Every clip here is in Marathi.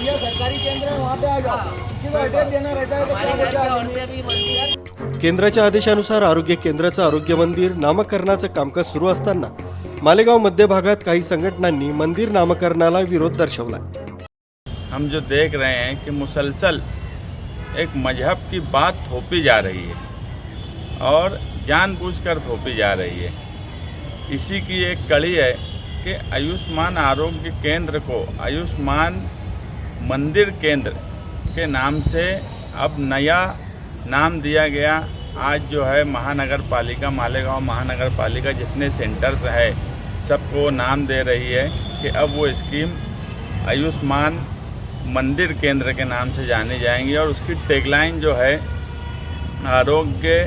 भैया सरकारी केंद्र है वहाँ पे आ जाओ। केंद्राच्या आदेशानुसार आरोग्य केंद्राचं आरोग्य मंदिर नामकरणाचं कामकाज सुरू असताना मालेगाव मध्य भागात काही संघटनांनी मंदिर नामकरणाला विरोध दर्शवला हम जो देख रहे हैं कि मुसलसल एक मजहब की बात थोपी जा रही है और जानबूझकर थोपी जा रही है। इसी की एक कड़ी है कि आयुष्मान आरोग्य केंद्र को आयुष्मान मंदिर केंद्र के नाम से अब नया नाम दिया गया। आज जो है महानगर पालिका मालेगांव महानगर पालिका जितने सेंटर्स है, सबको नाम दे रही है कि अब वो स्कीम आयुष्मान मंदिर केंद्र के नाम से जानी जाएँगी और उसकी टैगलाइन जो है, आरोग्य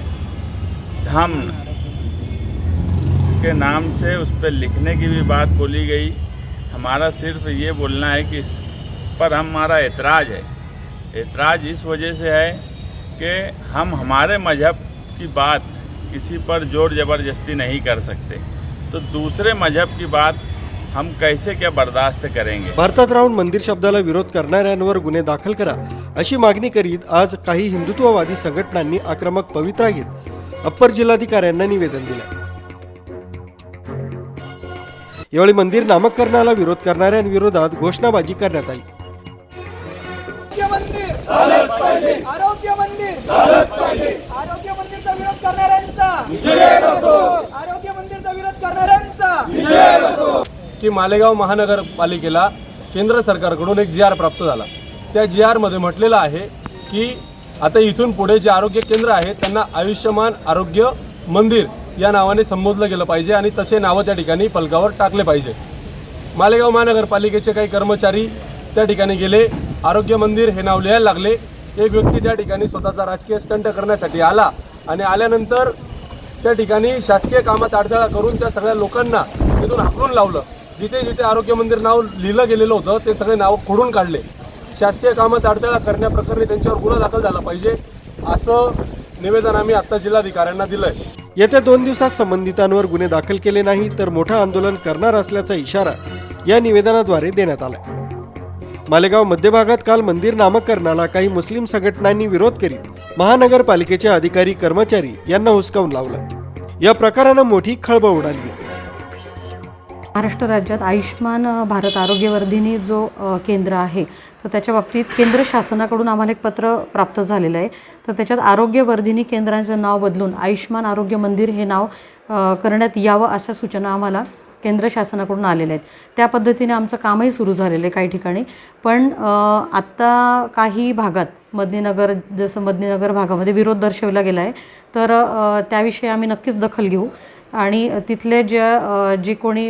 धाम के नाम से उस पर लिखने की भी बात बोली गई। हमारा सिर्फ़ ये बोलना है कि इस पर हमारा एतराज़ है। एतराज़ इस वजह से है कि हम हमारे मज़हब की बात किसी पर जोर ज़बरदस्ती नहीं कर सकते। तो दूसरे मज़हब की बात हम कैसे क्या बर्दाश्त करेंगे? भारतात राहून मंदिर शब्दाला विरोध करणाऱ्यांवर गुन्हे दाखल करा अशी मागणी करीत आज काही हिंदुत्ववादी संघटनांनी आक्रमक पवित्रा घेत अप्पर जिल्हाधिकाऱ्यांना निवेदन दिलं. यावेळी मंदिर नामकरणाला विरोध करणाऱ्यांविरोधात घोषणाबाजी करण्यात आली. आरोग्य मंदिर. झालंच पाहिजे. आरोग्य मंदिरचा विरोध करणाऱ्यांचा. आरोग्य मंदिरचा विरोध करणाऱ्यांचा. की मालेगाव महानगरपालिकेला केंद्र सरकारकडून एक जी आर प्राप्त झाला. त्या जी आरमध्ये म्हटलेलं आहे की आता इथून पुढे जे आरोग्य केंद्र आहे त्यांना आयुष्यमान आरोग्य मंदिर या नावाने संबोधलं गेलं पाहिजे आणि तसे नावं त्या ठिकाणी फलकावर टाकले पाहिजे. मालेगाव महानगरपालिकेचे काही कर्मचारी त्या ठिकाणी गेले. आरोग्य मंदिर हे नाव लिहायला लागले. एक व्यक्ती त्या ठिकाणी स्वतःचा राजकीय स्टंट करण्यासाठी आला आणि आल्यानंतर त्या ठिकाणी शासकीय कामात अडथळा करून त्या सगळ्या लोकांना तिथून हाकलून लावलं. जिथे जिथे आरोग्य मंदिर नाव लिहिलं गेलेलं होतं ते सगळे नावं खोडून काढले. शासकीय कामात अडथळा करण्याप्रकरणी त्यांच्यावर गुन्हा दाखल झाला पाहिजे असं निवेदन आम्ही आत्ता जिल्हाधिकाऱ्यांना दिलं आहे येत्या दोन दिवसात संबंधितांवर गुन्हे दाखल केले नाही तर मोठं आंदोलन करणार असल्याचा इशारा या निवेदनाद्वारे देण्यात आला मालेगाव मध्य भागात काल मंदिर नामकरणाला काही मुस्लिम संघटनांनी विरोध करीत महानगरपालिकेचे अधिकारी कर्मचारी यांना हुसकावून लावलं. या प्रकारानं मोठी खळबळ उडाली. महाराष्ट्र राज्यात आयुष्मान भारत आरोग्यवर्धिनी जो केंद्र आहे तर त्याच्या बाबतीत केंद्र शासनाकडून आम्हाला एक पत्र प्राप्त झालेलं आहे. तर त्याच्यात आरोग्यवर्धिनी केंद्राचं नाव बदलून आयुष्मान आरोग्य मंदिर हे नाव करण्यात यावं अशा सूचना आम्हाला केंद्र शासनाकडून आलेल्या आहेत. त्या पद्धतीने आमचं कामही सुरू झालेलं आहे काही ठिकाणी. पण आत्ता काही भागात मदनीनगर जसं मदनीनगर भागामध्ये विरोध दर्शवला गेला आहे तर त्याविषयी आम्ही नक्कीच दखल घेऊ. आणि तिथले जे जे कोणी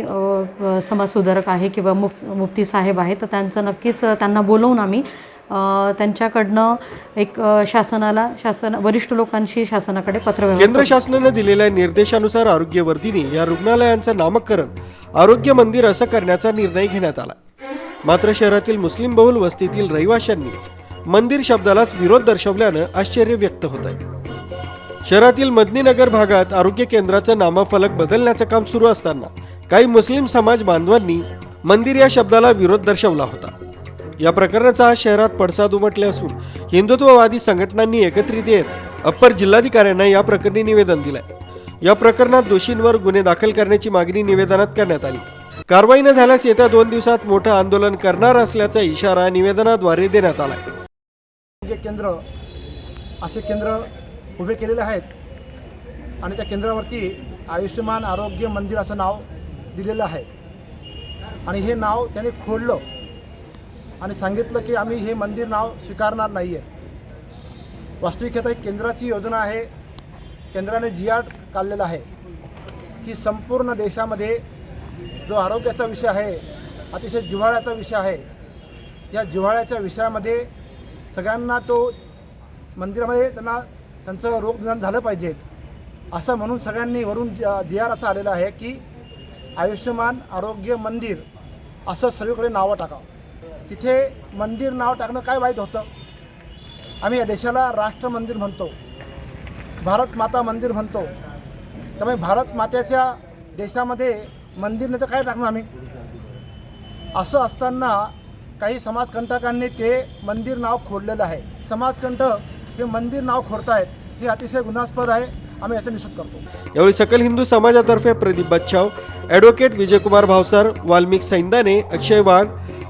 समाजसुधारक आहे किंवा मुफ मुफ्ती साहेब आहे तर त्यांचं नक्कीच त्यांना बोलवून आम्ही त्यांच्याकडनं एक शासनाला शासन वरिष्ठ लोकांशी शासनाकडे पत्र केंद्र शासनानं दिलेल्या निर्देशानुसार आरोग्यवर्धिनी या रुग्णालयांचं नामकरण आरोग्य मंदिर असं करण्याचा निर्णय घेण्यात आला. मात्र शहरातील मुस्लिम बहुल वस्तीतील रहिवाशांनी मंदिर शब्दालाच विरोध दर्शवल्यानं आश्चर्य व्यक्त होत आहे शहरातील मदनीनगर भागात आरोग्य केंद्राचं नामफलक बदलण्याचं काम सुरू असताना काही मुस्लिम समाज बांधवांनी मंदिर या शब्दाला विरोध दर्शवला होता. या प्रकरणाचा आज शहरात पडसाद उमटले असून हिंदुत्ववादी संघटनांनी एकत्रित येत अप्पर जिल्हाधिकाऱ्यांना या प्रकरणी निवेदन दिलंय. या प्रकरणात दोषींवर गुन्हे दाखल करण्याची मागणी निवेदनात करण्यात आली. कारवाई न झाल्यास येत्या दोन दिवसात मोठं आंदोलन करणार असल्याचा इशारा निवेदनाद्वारे देण्यात आला आरोग्य केंद्र असे केंद्र उभे केलेले आहेत आणि त्या केंद्रावरती आयुष्यमान आरोग्य मंदिर असं नाव दिलेलं आहे. आणि हे नाव त्याने खोडलं आणि सांगितलं की आम्ही हे मंदिर नाव स्वीकारणार नाही आहे वास्तविकता ही केंद्राची योजना आहे. केंद्राने जी आर काढलेला आहे. की संपूर्ण देशामध्ये जो आरोग्याचा विषय आहे अतिशय जिव्हाळ्याचा विषय आहे या जिव्हाळ्याच्या विषयामध्ये सगळ्यांना तो मंदिरामध्ये त्यांना त्यांचं रोग निदान झालं पाहिजे. असं म्हणून सगळ्यांनी वरून जी आर असं आलेलं आहे की आयुष्यमान आरोग्य मंदिर असं सगळीकडे नावं टाकावं. तिथे मंदिर नाव टाकणं काय वाईट होतं? आम्ही या देशाला राष्ट्र मंदिर म्हणतो भारत माता मंदिर म्हणतो. त्यामुळे भारत मातेच्या देशामध्ये मंदिर नाही तर काय टाकणार आम्ही? असं असताना काही समाजकंटकांनी ते मंदिर नाव खोडलेलं आहे. समाजकंटक हे मंदिर नाव खोडतायत हे अतिशय गुन्हास्पद आहे. आम्ही याचा निषेध करतो. यावेळी सकल हिंदू समाजातर्फे प्रदीप बच्छाव ॲडव्होकेट विजयकुमार भावसार वाल्मिक सैंदाने अक्षय वाघ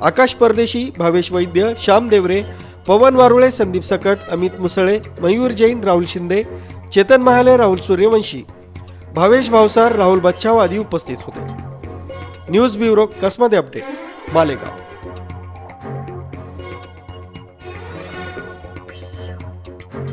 आकाश परदेशी भावेश वैद्य श्याम देवरे पवन वारुळे संदीप सकट अमित मुसळे मयूर जैन राहुल शिंदे चेतन महाले राहुल सूर्यवंशी भावेश भावसार राहुल बच्छाव आदी उपस्थित होते. न्यूज ब्युरो कसमध्ये अपडेट? मालेगाव.